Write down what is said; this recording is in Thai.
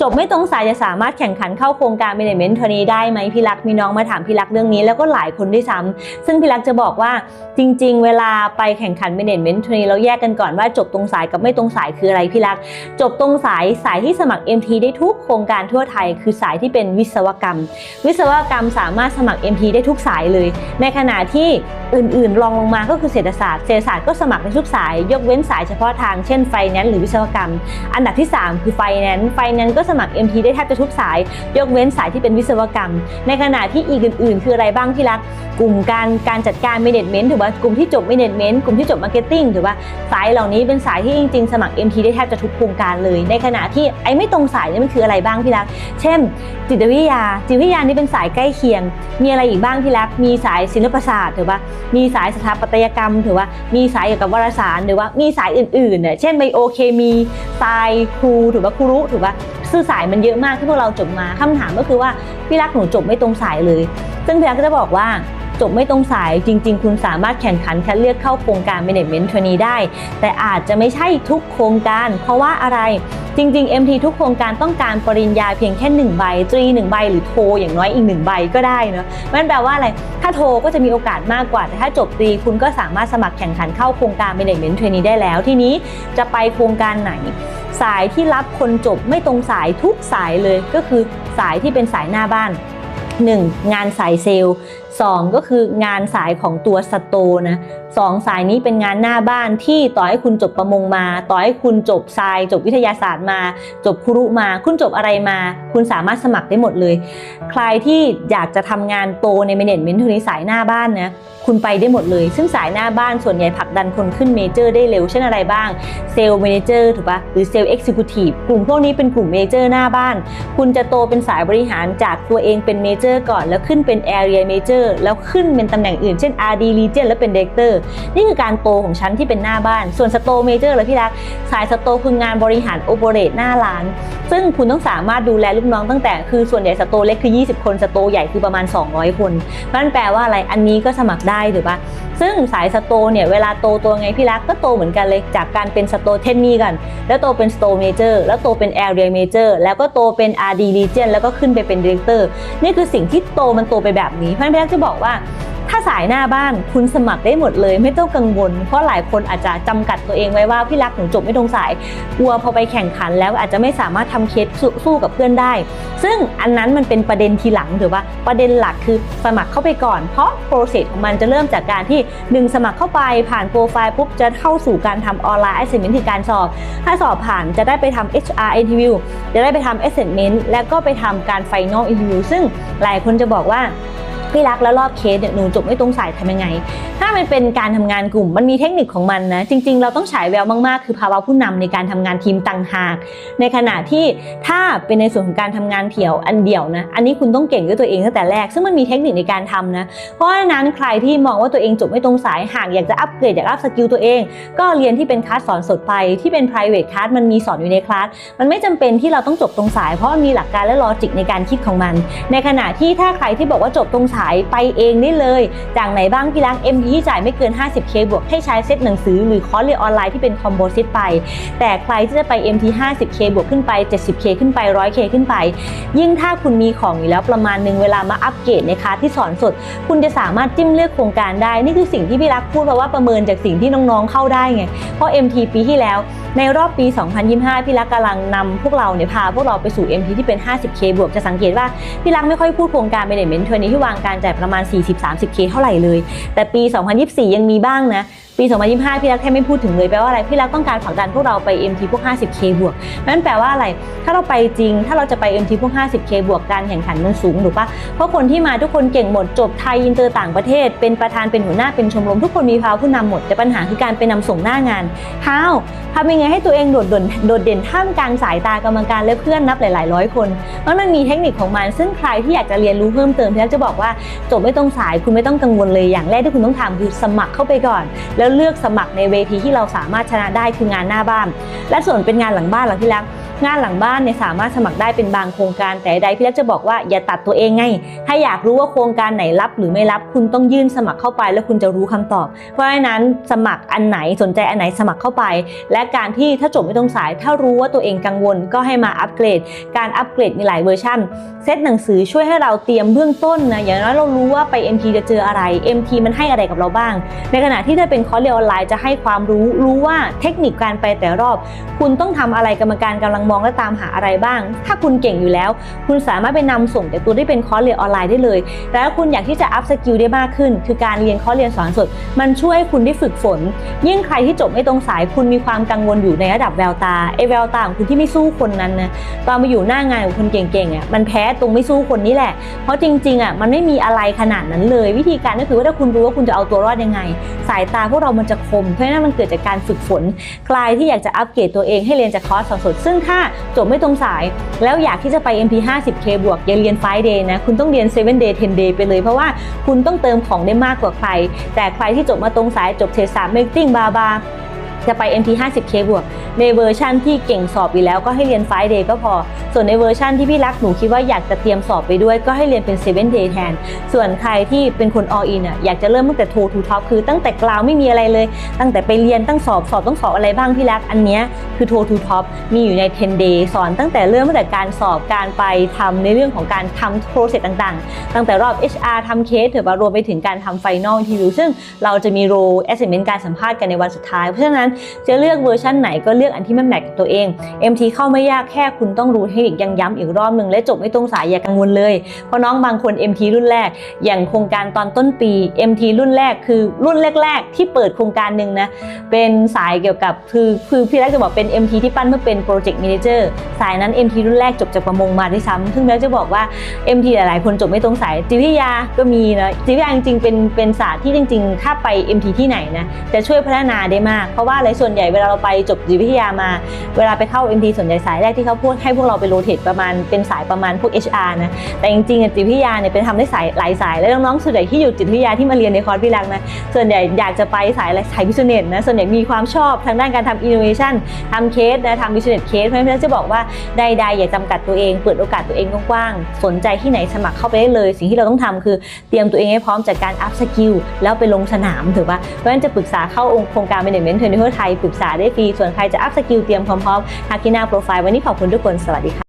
จบไม่ตรงสายจะสามารถแข่งขันเข้าโครงการ Management ทนี้ได้ไหมพี่รักมีน้องมาถามพี่รักเรื่องนี้แล้วก็หลายคนด้วยซ้ำซึ่งพี่รักจะบอกว่าจริง ๆ เวลาไปแข่งขัน Management ทนี้เราแยกกันก่อนว่าจบตรงสายกับไม่ตรงสายคืออะไรพี่รัก จบตรงสายสายที่สมัคร MT ได้ทุกโครงการทั่วไทย คือสายที่เป็นวิศวกรรม วิศวกรรมสามารถสมัคร MT ได้ทุกสายเลย ในขณะที่อื่นๆรองลงมาก็คือเศรษฐศาสตร์ เศรษฐศาสตร์ก็สมัครได้ทุกสาย ยกเว้นสายเฉพาะทางเช่นไฟแนนซ์หรือวิศวกรรม อันดับที่ 3 คือไฟแนนซ์ไฟแนนซ์ก็สมัคร MT ได้แทบจะทุกสาย ยกเว้นสายที่เป็นวิศวกรรม ในขณะที่อีกอื่น ๆ คืออะไรบ้างที่รัก กลุ่มการการจัดการ management ถือว่ากลุ่มที่จบ management กลุ่มที่จบ marketing ถือว่าสายเหล่านี้เป็นสายที่จริง ๆ สมัคร MT ได้แทบจะทุกโครงการเลย ในขณะที่ไอ้ไม่ตรงสายนี่มันคืออะไรบ้างพี่รัก เช่น จิตวิทยา จิตวิทยานี่เป็นสายใกล้เคียง มีอะไรอีกบ้างพี่รัก มีสายศิลปศาสตร์ถือว่ามีสายสถาปัตยกรรมถือว่ามีสายเกี่ยวกับวารสารหรือว่ามีสายอื่นๆเนี่ยเช่นไบโอเคมีทรายครูถือว่าครูรุถือว่า สื่อสายมันเยอะมากที่พวกเราจบมาคำถามก็คือว่าพี่รักหนูจบไม่ตรงสายเลย ซึ่งพี่รักก็จะบอกว่าจบไม่ตรงสายจริง ๆ คุณสามารถแข่งขันคัดเลือกเข้าโครงการ Management Trainee ได้ แต่อาจจะไม่ใช่ทุกโครงการ เพราะว่าอะไรจริง ๆ MT ทุกโครงการต้องการปริญญาเพียงแค่1ใบตรี1ใบหรือโทอย่างน้อยอีก 1 ใบก็ได้เนอะมันแปลว่าอะไร ถ้าโทก็จะมีโอกาสมากกว่า แต่ถ้าจบตรีคุณก็สามารถสมัครแข่งขันเข้าโครงการ Management Trainee ได้แล้ว ทีนี้จะไปโครงการไหน สายที่รับคนจบไม่ตรงสายทุกสายเลยก็คือสายที่เป็นสายหน้าบ้าน 1. งานสายเซลล์ 2. ก็คืองานสายของตัวสโตนะสองสายนี้เป็นงานหน้าบ้านที่ต่อให้คุณจบประมงมา ต่อให้คุณจบทราย จบวิทยาศาสตร์มา จบครุมา คุณจบอะไรมา คุณสามารถสมัครได้หมดเลย ใครที่อยากจะทำงานโตใน Management ทุนนี้สายหน้าบ้านนะคุณไปได้หมดเลย ซึ่งสายหน้าบ้านส่วนใหญ่ผลักดันคนขึ้นเมเจอร์ได้เร็ว เช่นอะไรบ้างเซลล์เมเจอร์ถูกปะหรือเซลล์เอ็กซิคิวทีฟกลุ่มพวกนี้เป็นกลุ่มเมเจอร์หน้าบ้าน คุณจะโตเป็นสายบริหารจากตัวเองเป็นเมเจอร์ก่อนแล้วขึ้นเป็น Area Major แล้วขึ้นเป็นตำแหน่งอื่น เช่น RD Region แล้วเป็น Director นี่คือการโตของฉันที่เป็นหน้าบ้าน ส่วนสโตเมเจอร์เลยพี่รัก สายสโตคืองานบริหารโอเปเรตหน้าร้าน ซึ่งคุณต้องสามารถดูแลลูกน้องตั้งแต่คือส่วนใหญ่สโตเล็กคือ 20 คนสโตใหญ่คือประมาณ 200 คนนั่นแปลว่าอะไรอันนี้ก็สมัครได้ถูกปะ ซึ่งสายสโตเนี่ยเวลาโตตัวไงพี่รักก็โตเหมือนกันเลยจากการเป็นสโตเทนนี่กัน แล้วโตเป็นสโตเมเจอร์แล้วโตเป็นแอเรียเมเจอร์แล้วก็โตเป็น RD Region แล้วก็ขึ้นไปเป็นดีเรคเตอร์นี่คือสิ่งที่โตมันโตไปแบบนี้เพราะฉะนั้นพี่รักจะบอกว่า ถ้าสายหน้าบ้านคุณสมัครได้หมดเลย ไม่ต้องกังวล เพราะหลายคนอาจจะจำกัดตัวเองไว้ว่าพี่รักหนูจบไม่ตรงสายกลัวพอไปแข่งขันแล้วอาจจะไม่สามารถทำเคสสู้กับเพื่อนได้ ซึ่งอันนั้นมันเป็นประเด็นทีหลังถือว่าประเด็นหลักคือสมัครเข้าไปก่อน เพราะโปรเซสของมันจะเริ่มจากการที่หนึ่งสมัครเข้าไปผ่านโปรไฟล์ปุ๊บจะเข้าสู่การทำออนไลน์ assessment คือการสอบ ถ้าสอบผ่านจะได้ไปทำ HR interview จะได้ไปทำ assessment แล้วก็ไปทำการ final interview ซึ่งหลายคนจะบอกว่า พี่รักแล้วรอบเคสเนี่ยหนูจบไม่ตรงสายทำยังไง ถ้ามันเป็นการทำงานกลุ่มมันมีเทคนิคของมันนะ จริง ๆ เราต้องฉายแววมากๆ คือภาวะผู้นำในการทำงานทีมต่างหาก ในขณะที่ถ้าเป็นในส่วนของการทำงานเถี่ยวอันเดี่ยวนะ อันนี้คุณต้องเก่งด้วยตัวเองตั้งแต่แรก ซึ่งมันมีเทคนิคในการทำนะ เพราะฉะนั้นใครที่มองว่าตัวเองจบไม่ตรงสายหากอยากจะอัปเกรดอยากอัพสกิลตัวเอง ก็เรียนที่เป็นคลาสสอนสดไปที่เป็น private class มันมีสอนอยู่ในคลาสมันไม่จำเป็นที่เราต้องจบตรงสาย เพราะมันมีหลักการและลอจิกในการคิดของมัน ในขณะที่ถ้าใครที่บอกว่าจบตรงสายไปเองได้เลย จากไหนบ้างพี่รัก MT ที่จ่ายไม่เกิน 50k บวกให้ใช้เซตหนังสือหรือคอร์สเรียนออนไลน์ที่เป็นคอมโบเซตไป แต่ใครที่จะไป MT 50k บวกขึ้นไป 70k ขึ้นไป 100k ขึ้นไป ยิ่งถ้าคุณมีของอยู่แล้วประมาณหนึ่งเวลามาอัปเกรดในคลาสที่สอนสด คุณจะสามารถจิ้มเลือกโครงการได้ นี่คือสิ่งที่พี่รักพูดเพราะว่าประเมินจากสิ่งที่น้องๆเข้าได้ไง เพราะ MT ปีที่แล้วในรอบปี 2025 พี่รักกำลังนำพวกเราเนี่ยพาพวกเราไปสู่ MT ที่เป็น 50k บวกจะสังเกตว่าพี่รักไม่ค่อยพูดโครงการ Management ทัวร์นี้ที่วางการการจ่ายประมาณ 40-30k เท่าไหร่เลย แต่ปี 2024 ยังมีบ้างนะ ปี 2025 พี่รักแทบไม่พูดถึงเลยแปลว่าอะไรพี่รักต้องการผลักดันพวกเราไป MT พวก 50k บวกนั่นแปลว่าอะไร ถ้าเราไปจริง ถ้าเราจะไป MT พวก 50k บวกการแข่งขันมันสูงถูกปะเพราะคนที่มาทุกคนเก่งหมดจบไทยอินเตอร์ต่างประเทศ เป็นประธานเป็นหัวหน้าเป็นชมรมทุกคนมีภาวผู้นำหมดแต่ปัญหาคือการไปนำส่งหน้างาน how ทำยังไงให้ตัวเองโดดเด่นโดดเด่นท่ามกลางสายตากรรมการและเพื่อนนับหลาย ๆ ร้อยคนมันมันมีเทคนิคของมัน ซึ่งใครที่อยากจะเรียนรู้เพิ่มเติมพี่รักจะบอกว่าจบไม่ตรงสายคุณไม่ต้องกังวลเลยอย่างแรกที่คุณต้องทำคือสมัครเข้าไปก่อน แล้วเลือกสมัครในเวทีที่เราสามารถชนะได้คืองานหน้าบ้าน และส่วนเป็นงานหลังบ้านหลังที่แล้ว งานหลังบ้านเนี่ยสามารถสมัครได้เป็นบางโครงการแต่ใดพี่รักจะบอกว่าอย่าตัดตัวเองไง ถ้าอยากรู้ว่าโครงการไหนรับหรือไม่รับคุณต้องยื่นสมัครเข้าไป แล้วคุณจะรู้คำตอบ เพราะฉะนั้นสมัครอันไหนสนใจอันไหนสมัครเข้าไป และการที่ถ้าจบไม่ตรงสาย ถ้ารู้ว่าตัวเองกังวลก็ให้มาอัปเกรด การอัปเกรดมีหลายเวอร์ชันเซตหนังสือช่วยให้เราเตรียมเบื้องต้นนะอย่างน้อยเรารู้ว่าไป MT จะเจออะไร MT มันให้อะไรกับเราบ้าง ในขณะที่ถ้าเป็นคอร์สเรียนออนไลน์จะให้ความรู้รู้ว่าเทคนิคการไปแต่รอบ คุณต้องทำอะไรกรรมการกำลังมองและตามหาอะไรบ้าง ถ้าคุณเก่งอยู่แล้ว คุณสามารถไปนำส่งแต่ตัวที่เป็นคอร์สเรียนออนไลน์ได้เลยแล้วคุณอยากที่จะอัพสกิลได้มากขึ้น คือการเรียนคอร์สเรียนสอนสด มันช่วยให้คุณได้ฝึกฝน ยิ่งใครที่จบไม่ตรงสายคุณมีความกังวลอยู่ในระดับแววตาไอ้แววตาของคุณที่ไม่สู้คนนั้นนะตอนมาอยู่หน้างานของคนเก่งๆอะมันแพ้ตรงไม่สู้คนนี้แหละ เพราะจริงๆอะมันไม่มีอะไรขนาดนั้นเลย วิธีการก็คือว่าถ้าคุณรู้ว่าคุณจะเอาตัวรอดยังไง สายตาพวกเรามันจะคม เพราะฉะนั้นมันเกิดจากการฝึกฝน ใครที่อยากจะอัปเกรดตัวเองให้เรียนจากคอร์สสอนสดซึ่งถ้าจบไม่ตรงสาย แล้วอยากที่จะไป MP 50K บวกอย่าเรียน 5 day นะ คุณต้องเรียน 7 day 10 day ไปเลย เพราะว่าคุณต้องเติมของได้มากกว่าใคร แต่ใครที่จบมาตรงสายจบเทสามเมกติ้งบาบา จะไป MT 50K บวก ในเวอร์ชั่นที่เก่งสอบอยู่แล้วก็ให้เรียน5 day ก็พอ ส่วนในเวอร์ชั่นที่พี่รักหนูคิดว่าอยากจะเตรียมสอบไปด้วย ก็ให้เรียนเป็น7 day แทน ส่วนใครที่เป็นคน all in อะอยากจะเริ่มตั้งแต่ to to top คือตั้งแต่กลาวไม่มีอะไรเลย ตั้งแต่ไปเรียนตั้งสอบสอบต้องสอบอะไรบ้างพี่รักอันเนี้ยคือ to to top มีอยู่ใน 10 day สอนตั้งแต่เริ่มตั้งแต่การสอบการไปทำในเรื่องของการทำ process ต่างๆ ตั้งแต่รอบ HR ทำเคสถือว่ารวมไปถึงการทำ final interview ซึ่งเราจะมี role assessment การสัมภาษณ์กันในวันสุดท้าย เพราะฉะนั้นจะเลือกเวอร์ชันไหนก็เลือกอันที่มันแมทกับตัวเอง MT เข้าไม่ยากแค่คุณต้องรู้เทคนิคยังย้ำอีกรอบหนึ่งและจบไม่ตรงสายอย่ากังวลเลย เพราะน้องบางคน MT รุ่นแรก อย่างโครงการตอนต้นปี MT รุ่นแรกคือรุ่นแรก ๆ ที่เปิดโครงการหนึ่งนะเป็นสายเกี่ยวกับคือคือพี่แรกจะบอกเป็น MT ที่ปั้นเพื่อเป็น Project Manager สายนั้น MT รุ่นแรกจบจากประมงมาด้วยซ้ำซึ่งแรกจะบอกว่า MT หลายๆ คนจบไม่ตรงสายจิตวิทยาก็มีนะจิตวิทยาจริงๆเป็นเป็นศาสตร์ที่จริง ๆ ถ้าไป MT ที่ไหนนะจะช่วยพัฒนาได้มาก เพราะว่าอะไรส่วนใหญ่เวลาเราไปจบจิตวิทยามา เวลาไปเข้า MT ส่วนใหญ่สายแรกที่เขาพูดให้พวกเราไปโรเทตประมาณเป็นสายประมาณพวก HR นะแต่จริงๆจิตวิทยาเนี่ยเป็นทำได้สายหลายสายแล้วน้องๆส่วนใหญ่ที่อยู่จิตวิทยาที่มาเรียนในคอร์สพี่รักนะส่วนใหญ่อยากจะไปสายอะไรสายบิสเนสนะส่วนใหญ่มีความชอบทางด้านการทำอินโนเวชันทำเคสนะทำบิสเนสเคสเพราะฉะนั้นจะบอกว่าใดๆอย่าจำกัดตัวเองเปิดโอกาสตัวเองกว้างๆสนใจที่ไหนสมัครเข้าไปได้เลย สิ่งที่เราต้องทำคือเตรียมตัวเองให้พร้อมจากการอัพสกิลแล้วไปลงสนามถือว่าเพราะฉะนั้นจะปรึกษาเข้าองค์โครงการ Management Training ทั่วไทยปรึกษาได้ฟรี ส่วนใครจะอัพสกิลเตรียมพร้อมๆทักที่หน้าโปรไฟล์วันนี้ขอบคุณทุกคน สวัสดีค่ะ